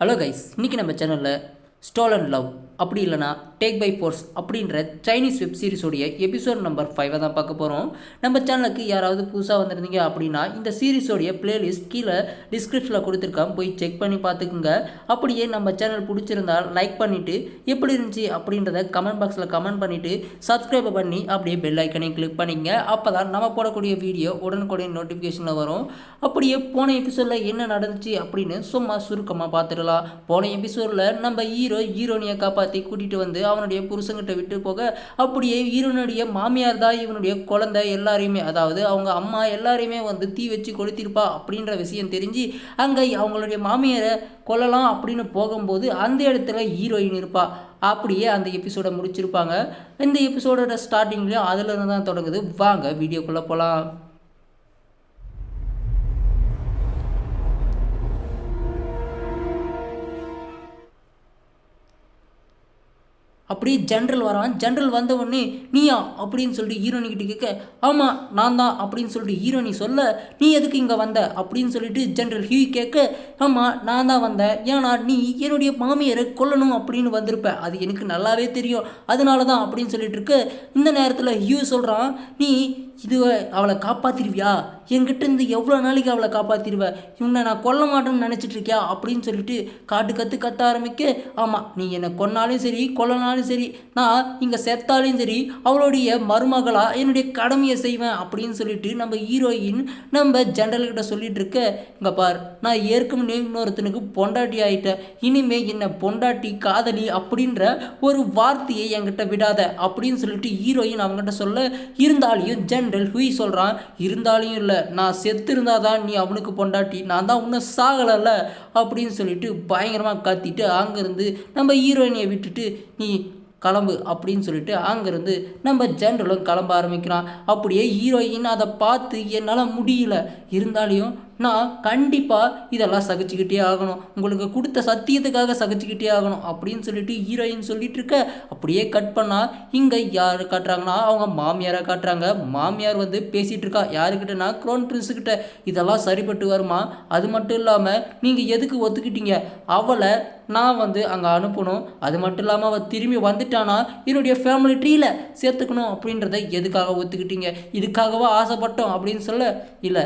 Hello guys இன்றைக்கி நம்ம சேனலில் ஸ்டோல் அண்ட் லவ் அப்படி இல்லைனா டேக் பை ஃபோர்ஸ் அப்படின்ற சைனீஸ் வெப் சீரிஸோடைய எபிசோட் நம்பர் ஃபைவை தான் பார்க்க போகிறோம் நம்ம சேனலுக்கு யாராவது புதுசாக வந்திருந்தீங்க அப்படின்னா இந்த சீரிஸோடைய பிளேலிஸ்ட் கீழே டிஸ்கிரிப்ஷனில் கொடுத்துருக்கேன். போய் செக் பண்ணி பார்த்துக்குங்க. அப்படியே நம்ம சேனல் பிடிச்சிருந்தா லைக் பண்ணிவிட்டு எப்படி இருந்துச்சு அப்படின்றத கமெண்ட் பாக்ஸில் கமெண்ட் பண்ணிவிட்டு சப்ஸ்கிரைப் பண்ணி அப்படியே பெல் ஐக்கனையும் கிளிக் பண்ணிங்க. அப்போ தான் நம்ம போடக்கூடிய வீடியோ உடனுக்குடன் நோட்டிஃபிகேஷனில் வரும். அப்படியே போன எபிசோடில் என்ன நடந்துச்சு அப்படின்னு சும்மா சுருக்கமாக பார்த்துடலாம். போன எபிசோடில் நம்ம ஹீரோ ஹீரோனியை காப்பாற்றி கூட்டிகிட்டு வந்து அவனுடைய புருஷங்கிட்ட விட்டு போக அப்படியே இவனுடைய மாமியார் தான் இவனுடைய குழந்தை எல்லாரையுமே அதாவது அவங்க அம்மா எல்லாரையுமே வந்து தீ வச்சு கொளுத்திருப்பா அப்படின்ற விஷயம் தெரிஞ்சு அங்கே அவங்களுடைய மாமியாரை கொல்லலாம் அப்படின்னு போகும்போது அந்த இடத்துல ஹீரோயின் இருப்பா. அப்படியே அந்த எபிசோடை முடிச்சிருப்பாங்க. இந்த எபிசோடோட ஸ்டார்டிங்லேயும் அதில் இருந்து தான் தொடங்குது. வாங்க வீடியோக்குள்ளே போகலாம் அப்படியே ஜென்ரல் வரான். ஜென்ரல் வந்த உடனே நீயா? அப்படின்னு சொல்லிட்டு ஹீரோனிக்கிட்ட கேட்க ஆமாம் நான் தான் அப்படின்னு சொல்லிட்டு ஹீரோனி சொல்ல நீ எதுக்கு இங்கே வந்த? அப்படின்னு சொல்லிட்டு ஜென்ரல் ஹியூ கேட்க ஆமாம் நான் தான் வந்தேன். ஏன்னா நீ என்னுடைய மாமியரை கொல்லணும் அப்படின்னு வந்திருப்ப. அது எனக்கு நல்லாவே தெரியும். அதனால தான் அப்படின்னு சொல்லிட்டு இருக்கு இந்த நேரத்தில் ஹியூ சொல்கிறான் நீ இது அவளை காப்பாற்றிடுவியா என்கிட்ட இருந்து எவ்வளோ நாளைக்கு அவளை காப்பாற்றிடுவ இவனை நான் கொல்ல மாட்டேன்னு நினச்சிட்டு இருக்கியா? அப்படின்னு சொல்லிட்டு காட்டு கற்று கத்த ஆரம்பிக்க ஆமாம் நீ என்னை கொன்னாலும் சரி கொல்லனாலும் சரி நான் இங்கே செத்தாலும் சரி அவளுடைய மருமகளாக என்னுடைய கடமையை செய்வேன் அப்படின்னு சொல்லிட்டு நம்ம ஹீரோயின் நம்ம ஜென்ரல்கிட்ட சொல்லிட்டு இருக்க இங்கே பார் நான் ஏற்கனவே இன்னொருத்தனுக்கு பொண்டாட்டி ஆகிட்டேன் இனிமே என்னை பொண்டாட்டி காதலி அப்படின்ற ஒரு வார்த்தையை என்கிட்ட விடாத அப்படின்னு சொல்லிட்டு ஹீரோயின் அவங்ககிட்ட சொல்ல இருந்தாலையும் ஜென் ஜென்ரல் ஹுய் சொல்கிறான் இருந்தாலையும் இல்லை நான் செத்து இருந்தாதான் நீ அவனுக்கு பொண்டாட்டி நான் தான் இன்னும் சாகலைல்ல அப்படின்னு சொல்லிட்டு பயங்கரமாக கத்திட்டு அங்கேருந்து நம்ம ஹீரோயினியை விட்டுட்டு நீ கிளம்பு அப்படின்னு சொல்லிட்டு அங்கேருந்து நம்ம ஜென்ரலும் கிளம்ப ஆரம்பிக்கிறான். அப்படியே ஹீரோயின் அதை பார்த்து என்னால் முடியல. இருந்தாலையும் நான் கண்டிப்பாக இதெல்லாம் சகிச்சுக்கிட்டே ஆகணும். உங்களுக்கு கொடுத்த சத்தியத்துக்காக சகிச்சுக்கிட்டே ஆகணும் அப்படின்னு சொல்லிட்டு ஹீரோயின் சொல்லிட்டு இருக்க அப்படியே கட் பண்ணால் இங்கே யார் காட்டுறாங்கன்னா அவங்க மாமியாரை காட்டுறாங்க. மாமியார் வந்து பேசிகிட்டு இருக்கா யாருக்கிட்டனா? க்ரோன் பிரின்ஸுக்கிட்ட இதெல்லாம் சரிப்பட்டு வருமா? அது மட்டும் இல்லாமல் நீங்கள் எதுக்கு ஒத்துக்கிட்டீங்க? அவளை நான் வந்து அங்கே அனுப்பணும். அது மட்டும் இல்லாமல் அவள் திரும்பி வந்துட்டானா என்னுடைய ஃபேமிலி ட்ரீயில் சேர்த்துக்கணும் அப்படின்றத எதுக்காக ஒத்துக்கிட்டீங்க? இதுக்காகவா ஆசைப்பட்டோம் அப்படின்னு சொல்ல இல்லை.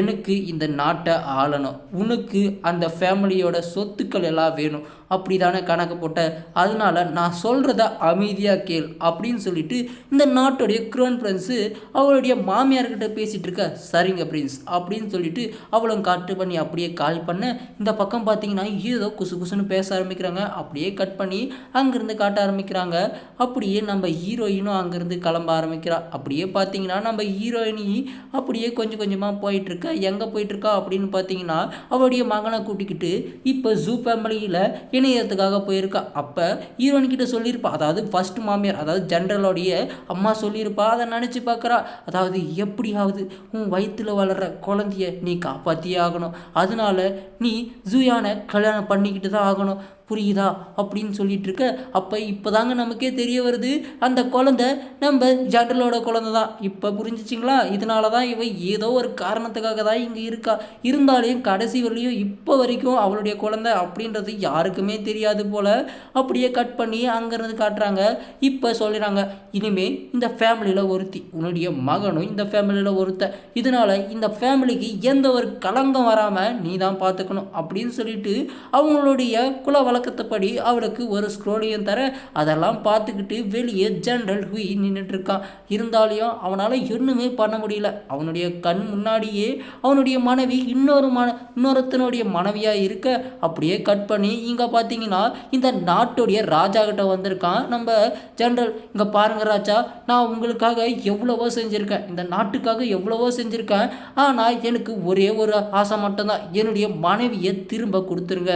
எனக்கு இந்த நாட்டை ஆளணும். உனக்கு அந்த ஃபேமிலியோட சொத்துக்கள் எல்லாம் வேணும். அப்படி தானே கணக்கு போட்ட. அதனால நான் சொல்கிறத அமைதியாக கேள் அப்படின்னு சொல்லிட்டு இந்த நாட்டுடைய க்ரோன் பிரின்ஸு அவளுடைய மாமியார்கிட்ட பேசிகிட்டு இருக்க சரிங்க பிரின்ஸ் அப்படின்னு சொல்லிட்டு அவளும் காட்டு பண்ணி அப்படியே கால் பண்ண இந்த பக்கம் பார்த்தீங்கன்னா ஏதோ குசு குசுன்னு பேச ஆரம்பிக்கிறாங்க. அப்படியே கட் பண்ணி அங்கேருந்து காட்ட ஆரம்பிக்கிறாங்க. அப்படியே நம்ம ஹீரோயினும் அங்கேருந்து கிளம்ப ஆரம்பிக்கிறா. அப்படியே பார்த்தீங்கன்னா நம்ம ஹீரோயினி அப்படியே கொஞ்சம் கொஞ்சமாக போயிட்டுருக்கு எங்கே போயிட்டுருக்கா அப்படின்னு பார்த்தீங்கன்னா அவளுடைய மகனை கூட்டிக்கிட்டு இப்போ ஜூ ஃபேமிலியில் இணையத்துக்காக போயிருக்கா. அப்போ ஹீரோயின் கிட்ட சொல்லியிருப்பா. அதாவது ஃபஸ்ட் மாமியார் அதாவது ஜென்ரலோடைய அம்மா சொல்லியிருப்பா. அதை நினச்சி பார்க்குறா. அதாவது எப்படியாவது உன் வயிற்றில் வளர்கிற குழந்தைய நீ காப்பாற்றியே ஆகணும். அதனால நீ ஜூயானை கல்யாணம் பண்ணிக்கிட்டு தான் ஆகணும். புரியுதா அப்படின்னு சொல்லிட்டு இருக்க அப்போ இப்போ தாங்க நமக்கே தெரிய வருது அந்த குழந்த நம்ம ஜென்ரலோட குழந்த தான். இப்போ புரிஞ்சிச்சிங்களா? இதனால தான் இவ ஏதோ ஒரு காரணத்துக்காக தான் இங்கே இருக்கா. இருந்தாலையும் கடைசி வரலையும் இப்போ வரைக்கும் அவளுடைய குழந்தை அப்படின்றது யாருக்குமே தெரியாது போல். அப்படியே கட் பண்ணி அங்கேருந்து காட்டுறாங்க. இப்போ சொல்லிடுறாங்க இனிமே இந்த ஃபேமிலியில் ஒருத்தி உன்னுடைய மகனும் இந்த ஃபேமிலியில் ஒருத்த. இதனால் இந்த ஃபேமிலிக்கு எந்த ஒரு கலங்கம் வராமல் நீ தான் பார்த்துக்கணும் அப்படின்னு சொல்லிட்டு அவங்களுடைய குல வழக்கத்தைப்படி அவளுக்கு ஒரு ஸ்க்ரோலியும் தர அதெல்லாம் பார்த்துக்கிட்டு வெளியே ஜென்ரல் ஹுய் நின்றுட்டுருக்கான் இருந்தாலையும் அவனால் ஒன்றுமே பண்ண முடியல. அவனுடைய கண் முன்னாடியே அவனுடைய மனைவி இன்னொரு மன இன்னொருத்தனுடைய மனைவியாக இருக்க அப்படியே கட் பண்ணி இங்கே பார்த்தீங்கன்னா இந்த நாட்டுடைய ராஜா கிட்ட வந்திருக்கான். நம்ம ஜென்ரல் இங்கே பாருங்க ராஜா நான் உங்களுக்காக எவ்வளவோ செஞ்சுருக்கேன். இந்த நாட்டுக்காக எவ்வளவோ செஞ்சுருக்கேன். ஆனால் எனக்கு ஒரே ஒரு ஆசை மட்டும்தான். என்னுடைய மனைவியை திரும்ப கொடுத்துருங்க.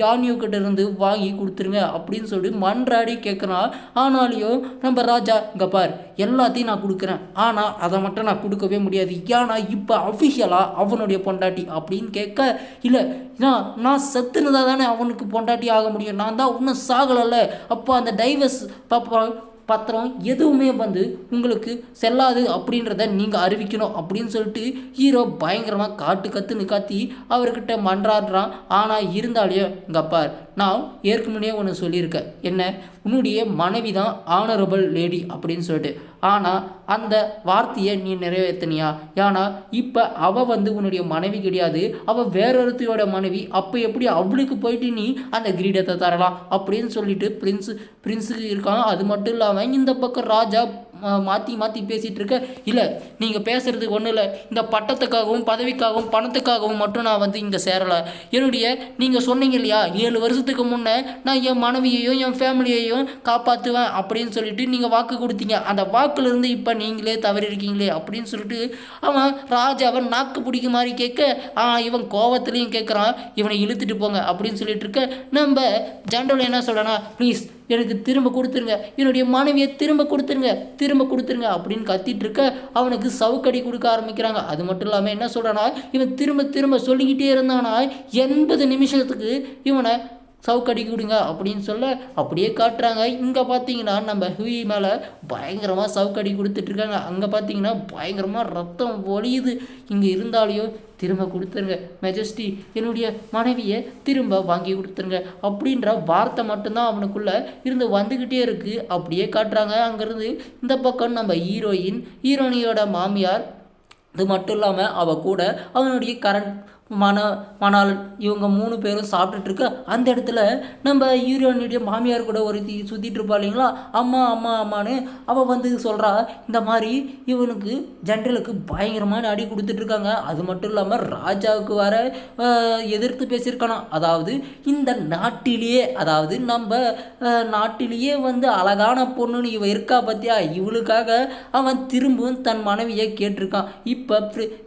யானியோ கிட்ட இருந்து வாங்கி கொடுத்துருங்க அப்படின்னு சொல்லி மன்றாடி கேட்குறான் ஆனாலையும் நம்ம ராஜா இங்கே பார் எல்லாத்தையும் நான் கொடுக்குறேன். ஆனால் அதை மட்டும் நான் கொடுக்கவே முடியாது. ஏன்னா இப்போ அஃபிஷியலாக அவனுடைய பொண்டாட்டி. அப்படின்னு கேட்க இல்லை நான் நான் செத்துனதா தானே அவனுக்கு பொண்டாட்டி ஆக முடியும்? நான் தான் இன்னும் சாகலைல்ல. அப்போ அந்த டைவர்ஸ் பாப்பா பத்திரம் எதுவுமே வந்து உங்களுக்கு செல்லாது அப்படின்றத நீங்கள் அறிவிக்கணும் அப்படின்னு சொல்லிட்டு ஹீரோ பயங்கரமாக காட்டு கத்துன்னு காத்தி அவர்கிட்ட மன்றாடுறான். ஆனால் இருந்தாலேயோ இங்கே பார் நான் ஏற்கனவே ஒன்று சொல்லியிருக்கேன். என்ன? உன்னுடைய மனைவி தான் ஆனரபிள் லேடி அப்படின்னு சொல்லிட்டு. ஆனால் அந்த வார்த்தையை நீ நிறைவேற்றினியா ஏன்னா இப்போ அவள் வந்து உன்னுடைய மனைவி கிடையாது. அவள் வேறொருத்தையோட மனைவி. அப்போ எப்படி அவளுக்கு போயிட்டு நீ அந்த கிரீடத்தை தரலாம் அப்படின்னு சொல்லிட்டு பிரின்ஸு பிரின்ஸுக்கு இருக்கான். அது மட்டும் இல்லாமல் இந்த பக்கம் ராஜா மாற்றி மாற்றி பேசிகிட்டு இருக்க இல்லை நீங்கள் பேசுகிறது ஒன்றும் இல்லை. இந்த பட்டத்துக்காகவும் பதவிக்காகவும் பணத்துக்காகவும் மட்டும் நான் வந்து இங்கே சேரலை. என்னுடைய நீங்கள் சொன்னீங்க இல்லையா ஏழு வருஷத்துக்கு முன்னே நான் என் மனைவியையும் என் ஃபேமிலியையும் காப்பாற்றுவேன் அப்படின்னு சொல்லிட்டு நீங்கள் வாக்கு கொடுத்தீங்க. அந்த வாக்குலேருந்து இப்போ நீங்களே தவறிருக்கீங்களே அப்படின்னு சொல்லிட்டு அவன் ராஜாவை நாக்கு பிடிக்க மாதிரி கேட்க ஆ இவன் கோவத்துலேயும் கேட்குறான் இவனை இழுத்துட்டு போங்க அப்படின்னு சொல்லிட்டு இருக்க நம்ம ஜென்ரல் என்ன சொல்கிறேன்னா ப்ளீஸ் எனக்கு திரும்ப கொடுத்துருங்க. என்னுடைய மனைவியை திரும்ப கொடுத்துருங்க. திரும்ப கொடுத்துருங்க அப்படின்னு கத்திட்டு இருக்க அவனுக்கு சவுக்கடி கொடுக்க ஆரம்பிக்கிறாங்க. அது மட்டும் இல்லாமல் என்ன சொல்கிறானா இவன் திரும்ப திரும்ப சொல்லிக்கிட்டே இருந்தானா எண்பது நிமிஷத்துக்கு இவனை சவுக்கடி கொடுங்க அப்படின்னு சொல்ல அப்படியே காட்டுறாங்க. இங்கே பார்த்தீங்கன்னா நம்ம ஹூயி மேலே பயங்கரமாக சவுக்கடி கொடுத்துட்ருக்காங்க அங்கே பார்த்தீங்கன்னா பயங்கரமாக ரத்தம் ஒழியுது இங்கே இருந்தாலையோ திரும்ப கொடுத்துருங்க. மெஜஸ்டி என்னுடைய மனைவியை திரும்ப வாங்கி கொடுத்துருங்க அப்படின்ற வார்த்தை மட்டும்தான் அவனுக்குள்ளே இருந்து வந்துக்கிட்டே இருக்குது அப்படியே காட்டுறாங்க. அங்கேருந்து இந்த பக்கம் நம்ம ஹீரோயின் ஹீரோனியோட மாமியார். இது மட்டும் இல்லாமல் அவள் கூட அவனுடைய கரண்ட் மன மணால் இவங்க மூணு பேரும் சாப்பிட்டுட்டு இருக்க அந்த இடத்துல நம்ம யூரியோனுடைய மாமியார் கூட ஒரு சுற்றிட்டு இருப்பா இல்லைங்களா? அம்மா அம்மா அம்மான்னு அவள் வந்து சொல்கிறா இந்த மாதிரி இவனுக்கு ஜென்ரலுக்கு பயங்கரமான அடி கொடுத்துட்ருக்காங்க அது மட்டும் இல்லாமல் ராஜாவுக்கு வர எதிர்த்து பேசியிருக்கானா? அதாவது இந்த நாட்டிலேயே அதாவது நம்ம நாட்டிலேயே வந்து அழகான பொண்ணுன்னு இவ இருக்கா பார்த்தியா இவளுக்காக அவன் திரும்பவும் தன் மனைவியை கேட்டிருக்கான். இப்போ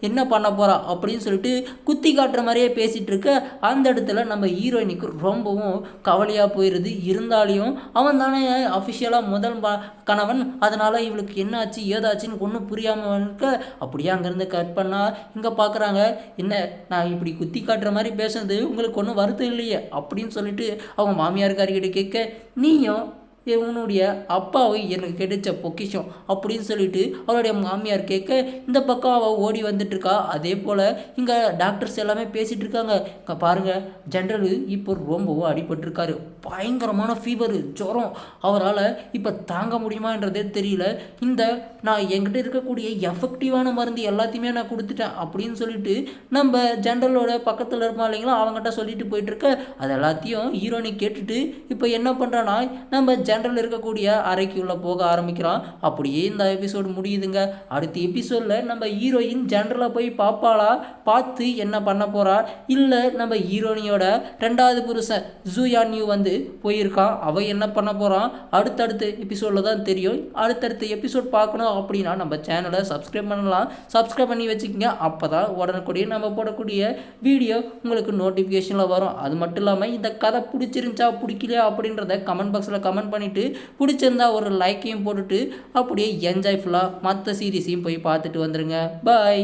என்ன பண்ண போகிறான் அப்படின்னு சொல்லிட்டு குத்தி காட்டுற மாதிரியே பேசிகிட்டு இருக்க அந்த இடத்துல நம்ம ஹீரோயினுக்கு ரொம்பவும் கவலையாக போயிடுது இருந்தாலையும் அவன் தானே அஃபிஷியலாக முதல் கணவன். அதனால் இவளுக்கு என்னாச்சு ஏதாச்சுன்னு ஒன்றும் புரியாமல் இருக்க அப்படியே அங்கேருந்து கட் பண்ணால் இங்கே பார்க்குறாங்க என்ன நான் இப்படி குத்தி காட்டுற மாதிரி பேசுனது உங்களுக்கு ஒன்றும் வருத்தம் இல்லையே? அப்படின்னு சொல்லிட்டு அவங்க மாமியார் காரிக்கிட்ட கேட்க நீயும் உன்னுடைய அப்பாவை எனக்கு கிடைச்ச பொக்கிஷம் அப்படின்னு சொல்லிட்டு அவருடைய மாமியார் கேட்க இந்த பக்கம் அவள் ஓடி வந்துட்டுருக்கா. அதே போல் இங்கே டாக்டர்ஸ் எல்லாமே பேசிகிட்டு இருக்காங்க. இங்கே பாருங்கள் ஜென்ரலு இப்போ ரொம்பவும் அடிபட்டிருக்காரு. பயங்கரமான ஃபீவரு ஜுரம். அவரால் இப்போ தாங்க முடியுமான்றதே தெரியல. இந்த நான் என்கிட்ட இருக்கக்கூடிய எஃபெக்டிவான மருந்து எல்லாத்தையுமே நான் கொடுத்துட்டேன் அப்படின்னு சொல்லிட்டு நம்ம ஜென்ரலோட பக்கத்தில் இருப்போம் இல்லைங்களா? அவங்ககிட்ட சொல்லிட்டு போயிட்டுருக்க அது எல்லாத்தையும் ஹீரோனி கேட்டுட்டு இப்போ என்ன பண்ணுறான்னா நம்ம ஜென்ரல் இருக்கக்கூடிய அறைக்குள்ளே போக ஆரம்பிக்கிறான். அப்படியே இந்த எபிசோடு முடியுதுங்க. அடுத்த எபிசோடில் நம்ம ஹீரோயின் ஜென்ரலாக போய் பார்ப்பாளா பார்த்து என்ன பண்ண போகிறா இல்லை நம்ம ஹீரோனியோட ரெண்டாவது புருஷன் ஜூயான்யூ வந்து போயிருக்கான். அவன் என்ன பண்ண போகிறான் அடுத்தடுத்த எபிசோடில் தான் தெரியும். அடுத்தடுத்த எபிசோட் பார்க்கணும் அப்படின்னா நம்ம சேனலை சப்ஸ்கிரைப் பண்ணலாம். சப்ஸ்கிரைப் பண்ணி வச்சுக்கோங்க. அப்போ தான் உடனுக்குடைய நம்ம போடக்கூடிய வீடியோ உங்களுக்கு நோட்டிஃபிகேஷனில் வரும். அது மட்டும் இல்லாமல் இந்த கதை பிடிச்சிருந்துச்சா பிடிக்கலையா அப்படின்றத கமெண்ட் பாக்ஸில் கமெண்ட் பண்ணி பண்ணிவிட்டு பிடிச்சிருந்தா ஒரு லைக்கையும் போட்டுட்டு அப்படியே என்ஜாய் ஃபுல்லாக மற்ற சீரீஸையும் போய் பார்த்துட்டு வந்துடுங்க பாய்